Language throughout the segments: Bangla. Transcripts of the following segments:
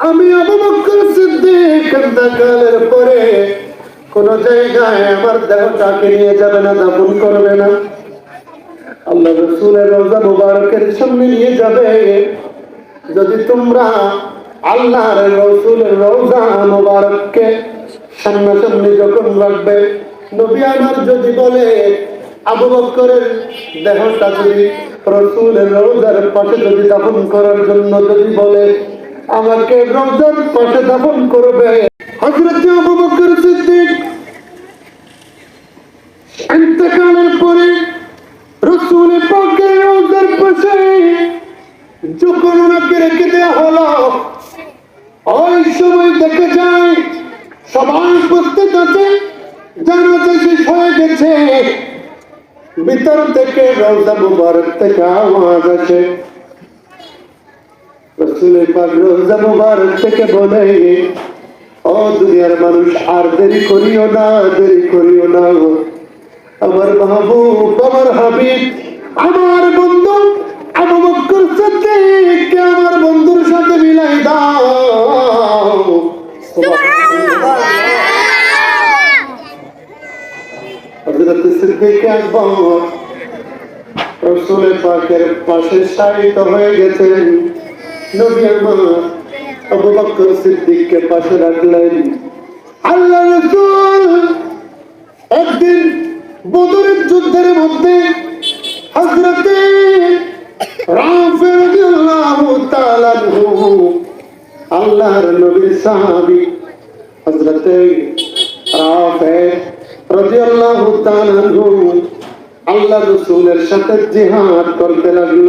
আমি আবু বকর সিদ্দিক পরে কোন জায়গায় আমার দেহটাকে নিয়ে যাবে না, দাফন করবে না। আল্লাহ রসুলের রোজা মুবারকের সামনে নিয়ে যাবে। যদি তোমরা আল্লাহর রসুলের রোজা মুবারককে সামনাসামনি যখন রাখবে, নবী আমার যদি বলে, আবু বকরের দেহটা যদি রসুলের রোজার পাশে যদি দাফন করার জন্য যদি বলে আমাকে রোজার পাশে দাফন করবে। হজরত আবু বকর সিদ্দিক ইন্তেকালের পরে রসুল পাকের পাশে যখন ওনাকে রেখে দেওয়া হলো, ওই সময় দেখে যায়, সবাই উপস্থিত আছে জানাতে শেষ হয়ে গেছে। ভিতর থেকে রোজা মুবারক থেকে আওয়াজ আছে রসুলের পাক রোজা মুবারক থেকে বলে ও দুনিয়ার মানুষ আর দেরি করিও না দেরি করিও না। আমার মাহবুব আমার হাবিব আমার বন্ধু আবু বকর সিদ্দিক আমার বন্ধুর সাথে মিলাই দাও? হযরত সিদ্দিক আকবর রসুলের পাকের পাশে শায়িত হয়ে গেছেন। নবী আমার আবু পাশে রাখলেন। আল্লাহ রসুল একদিন বদরের যুদ্ধের মধ্যে হজরতে রাফে রাদিয়াল্লাহু তাআলা আল্লাহর নবীর সাহাবী হজরতে রাফে আল্লাহ রসুলের সাথে জিহাদ করতে লাগল।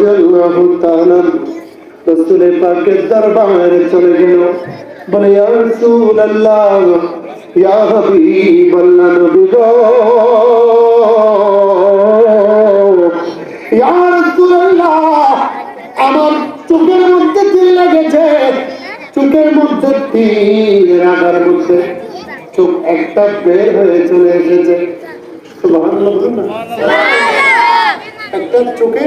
রাদিয়াল্লাহু তাআলা রসুলের পাকের দরবারে চলে গেল বলে ইয়া রাসূলুল্লাহ ইয়া হাবিবাল্লাহ নবী গো ইয়া আমার চোখের মধ্যে তীর লেগেছে চোখের মধ্যে তীর লাগার মধ্যে চোখ একটা বের হয়ে চলে এসেছে একটা চোখে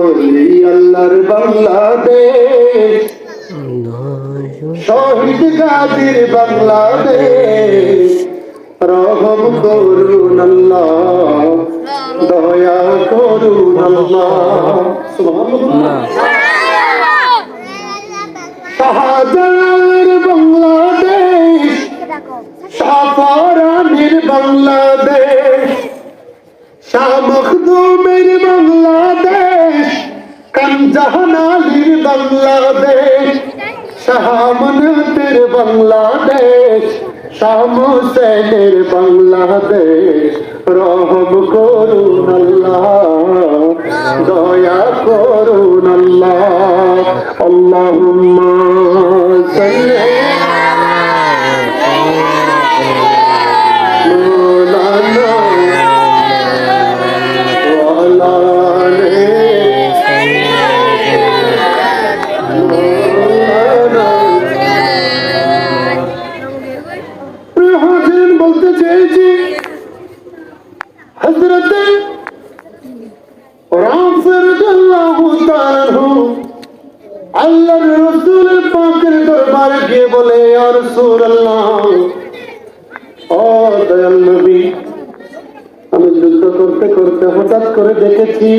ওলি আল্লাহর বাংলাদেশ। শহীদ গাজীর বাংলাদেশ? রহম করুন আল্লাহ, দয়া করুন আল্লাহ। শাহজালালের বাংলাদেশ, সাফারানের বাংলাদেশ, শাহ মখদুমের বাংলাদেশ কানজাহান আলীর বাংলাদেশ শাহ মনতের বাংলাদেশ শাহ মুসেনের বাংলাদেশ রহম করুন আল্লাহ দয়া করুন আল্লাহ আল্লাহুম্মা সাল্লি مولانا وعلى বলে আমি যুদ্ধ করতে করতে হঠাৎ করে দেখেছি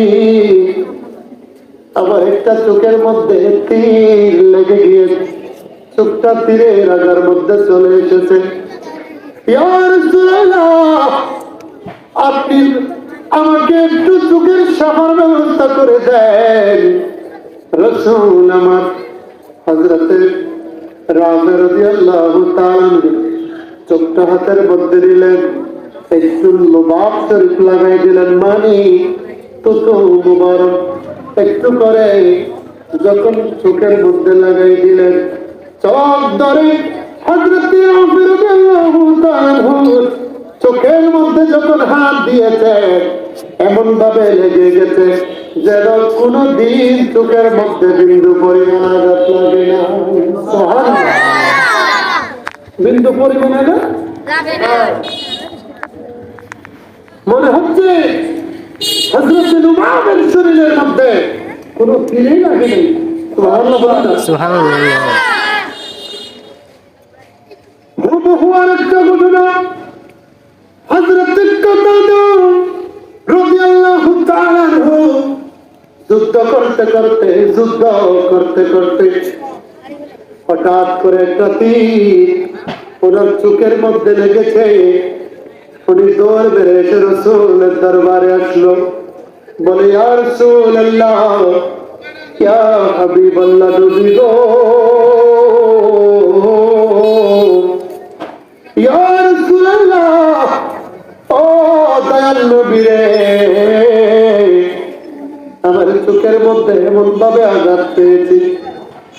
একটা চোখের মধ্যে তীর লেগে চোখটা তীরের আগার মধ্যে চলে এসেছে। আপনি আমাকে একটু চোখের ব্যবস্থা করে দেন। রসুল আমার হজরতে রামের রাদিয়াল্লাহু তাআলা চোখটা হাতের মধ্যে দিলেন একটু শরীফ লাগাই দিলেন, মানি তো তো মুবারক। একটু করে যখন চোখের মধ্যে লাগাই দিলেন, চোখ ধরে চোখের মধ্যে যখন হাত দিয়েছে এমন ভাবে লেগে গেছে। যেন কোন দিন চোখের মধ্যে বিন্দু পরিমাণ আঘাত লাগে না। বিন্দু পরিমাণ আঘাত? মনে হচ্ছে হজরত শরীরের মধ্যে কোনো ফিরে লাগে নেই না? সুবহানাল্লাহ হুবহু আরেকটা ঘটনা হযরত কাতাদা রাদিয়াল্লাহু তাআলা আনহু যুদ্ধ করতে করতে যুদ্ধ করতে করতে হঠাৎ করে একটা তীর ওনার চোখের মধ্যে লেগেছে। উনি দৌড় বেড়ে এসে রসুলের দরবারে আসলো। বলে, ইয়া রাসূলুল্লাহ, ইয়া হাবিবাল্লাহ, নবী গো। ইয়া রাসূলুল্লাহ, ও দয়াল নবী রে। চোখের এমন ভাবে আঘাত পেয়েছি।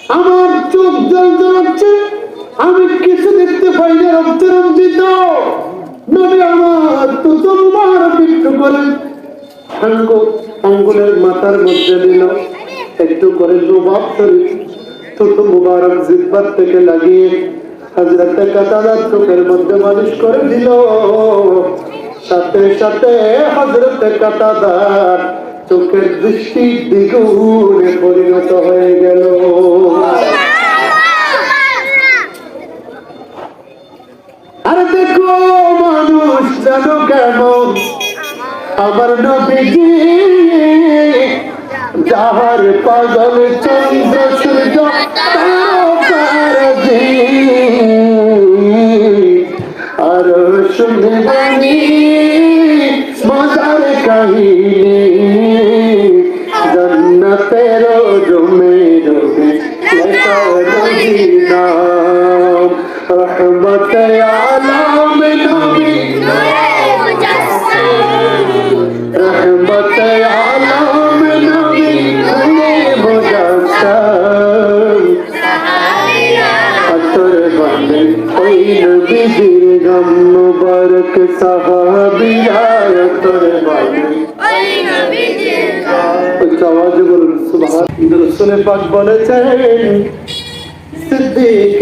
আমার চোখ জল জলাচ্ছে আমি কিছু দেখতে পাই না রক্ত রঞ্জিত নবী আমার তো তোমার একটু করে চোখের মধ্যে মালিশ করে দিল। সাথে সাথে হাজরতে কাতাদার চোখের দৃষ্টি দ্বিগুণে পরিণত হয়ে গেল। আর দেখো মানুষ জানো কেমন? আমার নবীজি যাহার পাগল চন্দ্র সূর্য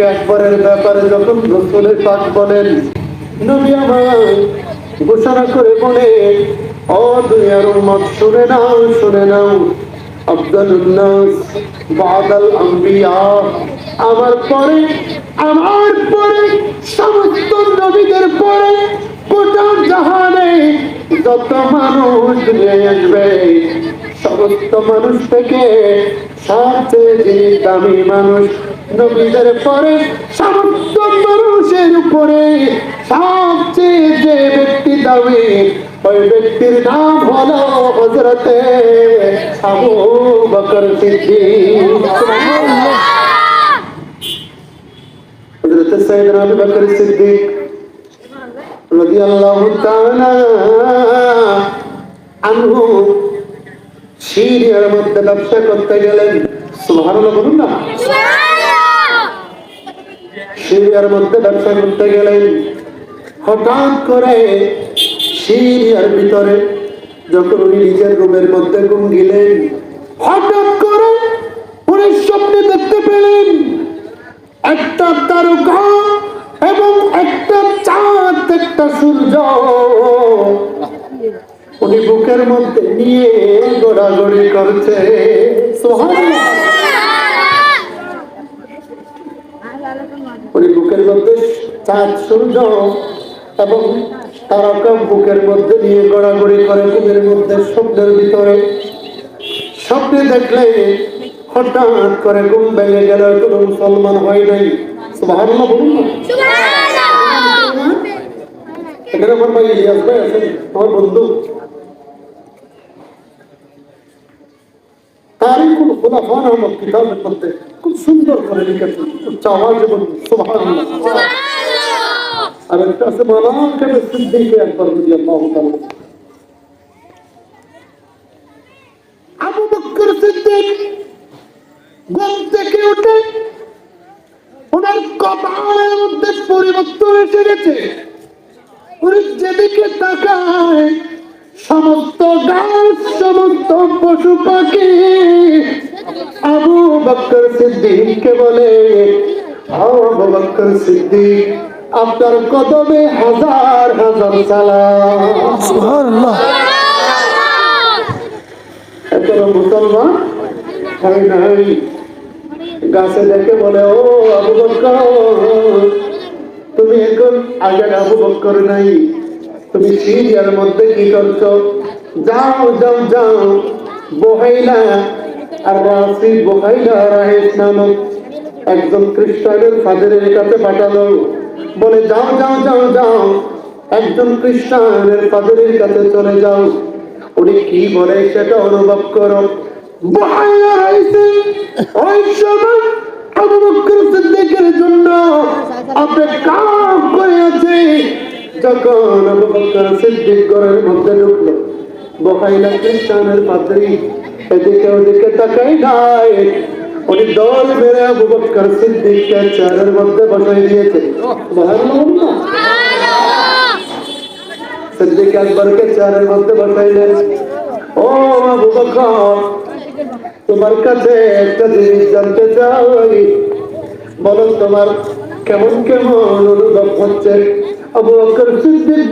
আকবরের ব্যাপারে যখন রসুল পাক বলেন, নবী আমার ঘোষণা করে বলে, ও দুনিয়ার শুনে নাও শুনে নাও। আম্বিয়া। আমার পরে আমার পরে, সমস্ত নবীদের পরে, গোটা জাহানে যত মানুষ আসবে, সমস্ত মানুষ থেকে সবচেয়ে দামি মানুষ নবীদের পরে সমস্ত মানুষের উপরে সবচেয়ে যে ব্যক্তি দামি, ওই ব্যক্তির নাম হলো হজরতে আবু বকর সিদ্দিক। বকর সিদ্দিক করতে গেলেন। বলুন না। সিরিয়ার মধ্যে ব্যবসা করতে গেলেন। হঠাৎ করে সিরিয়ার ভিতরে যখন উনি নিজের রুমের মধ্যে ঘুম গেলেন হঠাৎ করে উনি স্বপ্নে দেখতে পেলেন একটা তারকা এবং একটা চাঁদ, একটা সূর্য। উনি বুকের মধ্যে নিয়ে গোড়াগড়ি করছে। সুবহানাল্লাহ। উনি বুকের মধ্যে চাঁদ সূর্য এবং তারকা বুকের মধ্যে নিয়ে গড়াগড়ি করে বুকের মধ্যে স্বপ্নের ভিতরে। স্বপ্নে দেখলে হঠাৎ করে ঘুম ভেঙে গেল কোনো মুসলমান হয় নাই। সুবহানাল্লাহ বলুন এখানে আমার ভাই ইলিয়াস ভাই আছেন আমার বন্ধু। কিতাবের মধ্যে খুব সুন্দর করে বলুন আর একটা আছে একবার উঠে ওনার মধ্যে পরিবর্তন উনি যেদিকে তাকায়, সমস্ত গাছ, সমস্ত পশু পাখি, আবু বকর সিদ্দিককে বলে আবু বকর সিদ্দিক আপনার কদমে হাজার হাজার সালাম। সুবহানাল্লাহ। এখনও মুসলমান? হয় নাই। গাছে দেখে বলে ও আবু বকর তুমি এখন আগের আবু বকর নাই। তুমি সিরিয়ার মধ্যে কি করছ? যাও যাও যাও। বহাইলা একজন খ্রিস্টানের ফাদারের কাছে পাঠালো। বলে, যাও যাও যাও যাও, একজন খ্রিস্টানের ফাদারের কাছে চলে যাও। উনি কি বলে সেটা অনুভব করো। জন্য অপেক্ষা করে আছে যখন সিদ্দিক ঘরের মধ্যে ঢুকলো বহাইলা খ্রিস্টানের পাত্রী এদিকে ওদিকে তাকাই নাই। উনি দল মেরে আবু বকর সিদ্দিককে চেয়ারের মধ্যে বসাই দিয়েছে। সিদ্দিক আকবরকে চেয়ারের মধ্যে বসাইলেন ও আবু বকর তোমার কাছে একটা জিনিস জানতে চাই। বলো তোমার কেমন কেমন অনুভব হচ্ছে?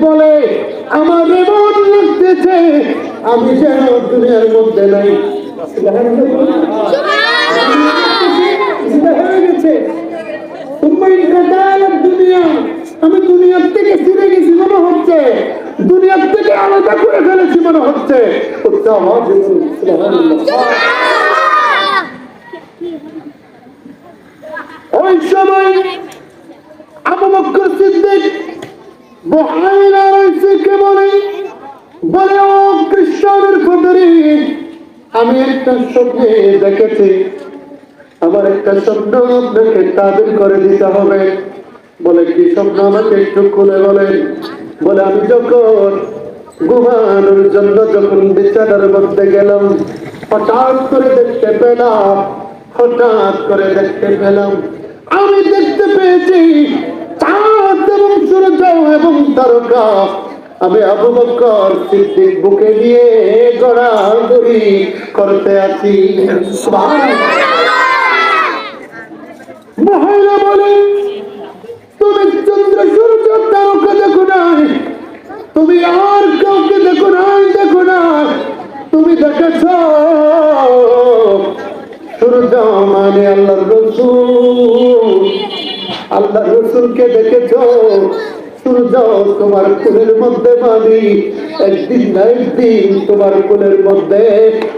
বলে, আমার এমন লাগতেছে, আমি যেন দুনিয়ার মধ্যে নাই। আমি দুনিয়ার থেকে ফিরে গেছি, মনে হচ্ছে। দুনিয়ার থেকে আলাদা করে ফেলেছি, মনে হচ্ছে উচ্চ আওয়াজে বলুন, সুবহানাল্লাহ। ওই সময় আবু বকর সিদ্দিক বলে বলে ফদরি আমি একটা স্বপ্নে দেখেছি। আমার একটা স্বপ্ন আপনাকে তাদের করে দিতে হবে। বলে, কি স্বপ্ন আমাকে একটু খুলে বলেন বলে, আমি যখন ঘুমানোর জন্য যখন বিছানার মধ্যে গেলাম, হঠাৎ করে দেখতে পেলাম, হঠাৎ করে দেখতে পেলাম, আমি দেখতে পেয়েছি আমি আবু বকর সিদ্দিক বুকে নিয়ে গড়াগড়ি করতে আছি। মহিলা বলে, তুমি চন্দ্র সূর্য, তারকা দেখো নাই। তুমি আর কাউকে দেখো নাই, দেখো না। তুমি দেখেছ, সূর্য মানে আল্লাহ রসুল। আল্লাহ রসুলকে দেখেছ তোমার কুলের মধ্যে একদিন না একদিন তোমার কুলের মধ্যে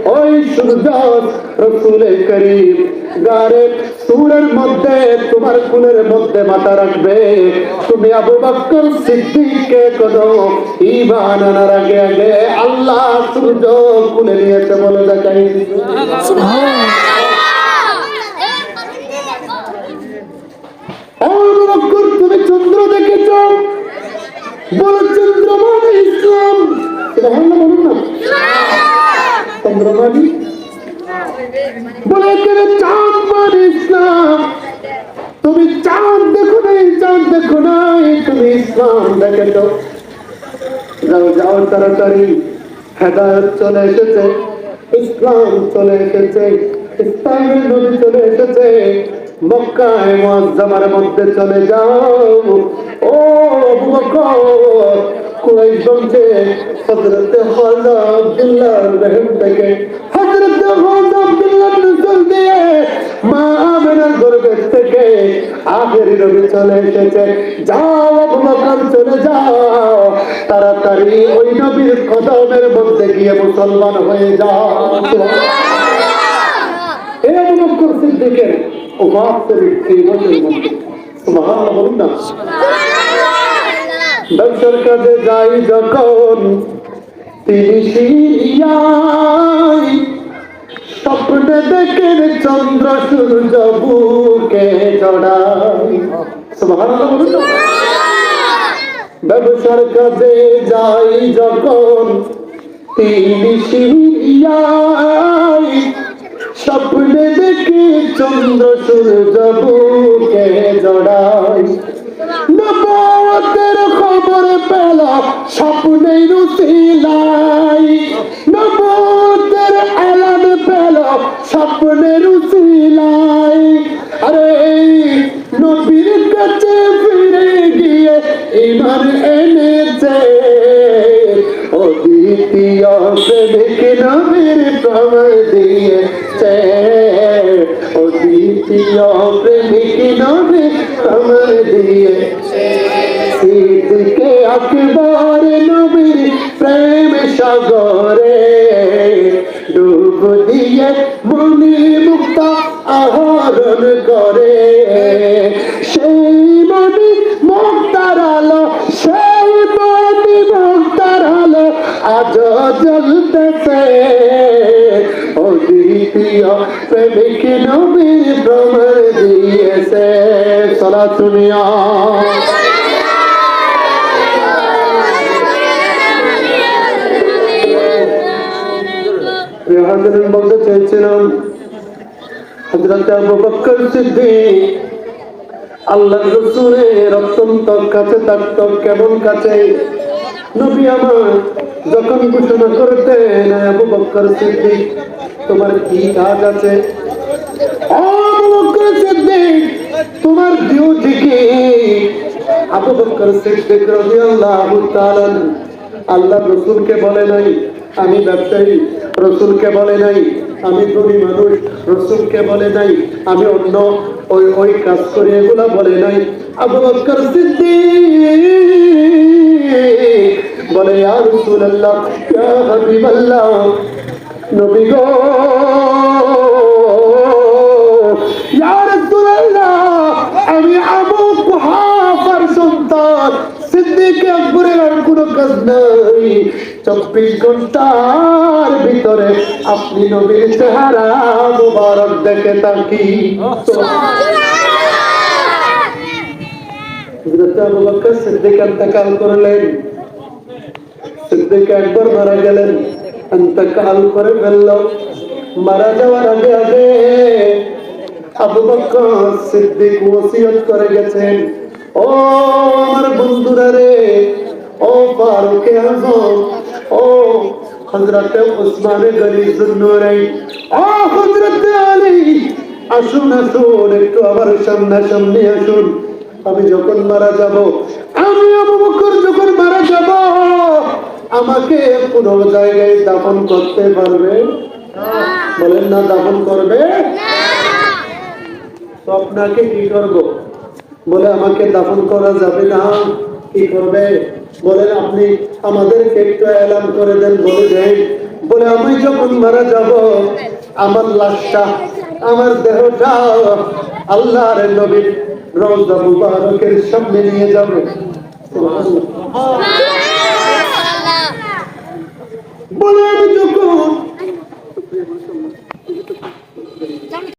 ওই সূর্য করিম গারে সুরের মধ্যে তোমার কুলের মধ্যে মাথা রাখবে। তুমি আবু বকর সিদ্দিককে কোনো ঈমান আনার আগে আগে আল্লাহ সূর্য কুলে নিয়েছে বলে দেখাই আবু তুমি চন্দ্র দেখেছ? বলো চন্দ্র মানে বলুন না। চন্দ্র মানে বলে, এখানে তুমি চাঁদ দেখো নাই, চাঁদ দেখো নাই, তুমি ইসলাম দেখেছ। যাও যাও, তাড়াতাড়ি। হেদায়ত চলে এসেছে। ইসলাম চলে এসেছে। ইসলামের নদী চলে এসেছে। মক্কায় মুআজ্জামার মধ্যে চলে যাও। ও আবু বকর কুরাইশ বংশে হযরত খাজা আব্দুল্লাহ রহিম থেকে হযরত খাজা আব্দুল্লাহ নজল দিয়ে মা আমেনার গর্ভের থেকে আখেরি নবী চলে এসেছে। যাও আবু বকর চলে যাও। তাড়াতাড়ি ওই নবীর কদমের মধ্যে গিয়ে মুসলমান হয়ে যাও। সিদ্দিকের শরীফ এই বছরের মধ্যে। সুবহানাল্লাহ বলুন না। ব্যবসার কাজে যাই যখন তিনি সিরিয়ায় স্বপ্নে দেখেন চন্দ্র সূর্য বুকে জড়াই ব্যবসার কাজে যাই যখন তিনি সিরিয়ায় চন্দ্র সূর্য বুকে জড়াই। নবতের খবর পেল স্বপ্নে রুচিলাই নবীর প্রমাণ দিয়েছে। সিদ্দিকে আকবর নবীর প্রেম সাগরে ডুব দিয়ে মনি মুক্ত আহরণ করে। সেই মনি মুক্তার আলো, সেই মনি মুক্তার আলো আজ জ্বলতেছে। ও দ্বিতীয় প্রেমিক নবীর দিয়েছে চলা শুনিয়া হাজারের মধ্যে চেয়েছিলাম হজরত আবু বকর সিদ্দিক আল্লাহ রসুলের অত্যন্ত কাছে থাকত কেমন কাছে? নবী আমার যখন ঘোষণা করতেন আবু বকর সিদ্দিক, তোমার কি কাজ আছে? তোমার ডিউটি কি আবু বকর সিদ্দিক রাদিয়াল্লাহু তাআলা আল্লাহ রসুলকে বলে নাই, আমি ব্যবসায়ী, রসুলকে বলে নাই, আমি ধনী মানুষ, রসুলকে বলে নাই, আমি অন্য ওই ওই কাজ করি এগুলা বলে নাই। আবু বকর সিদ্দিক বলে, ইয়া রাসূলুল্লাহ, ইয়া হাবিবাল্লাহ, নবী গো সিদ্দিক একবার মারা গেলেন। ইন্তেকাল করে ফেলল। মারা যাওয়ার আগে আগে আবু সিদ্দিক ওসিয়ত করে গেছেন। ও আমার বন্ধুরা রে ও ফারুকে আজম ও হযরত উসমান গনি জুন্নুরাই ও হযরত আলী আসুন আসুন একটু আমার সামনে সামনে আসুন। আমি যখন মারা যাব আমি আবু বকর যখন মারা যাব আমাকে কোনো জায়গায় দাফন করতে পারবে? বলেন না দাফন করবে? আপনাকে কি করব? বলে আমাকে দাফন করা যাবে না। কি করবে? বলেন, আপনি আমাদেরকে একটু এলান করে দেন, বলে দেন। বলে, আমি যখন মারা যাব, আমার লাশটা, আমার দেহটা আল্লাহর নবীর রওজা মুবারকের সামনে নিয়ে যাবে। বলে, আমি যখন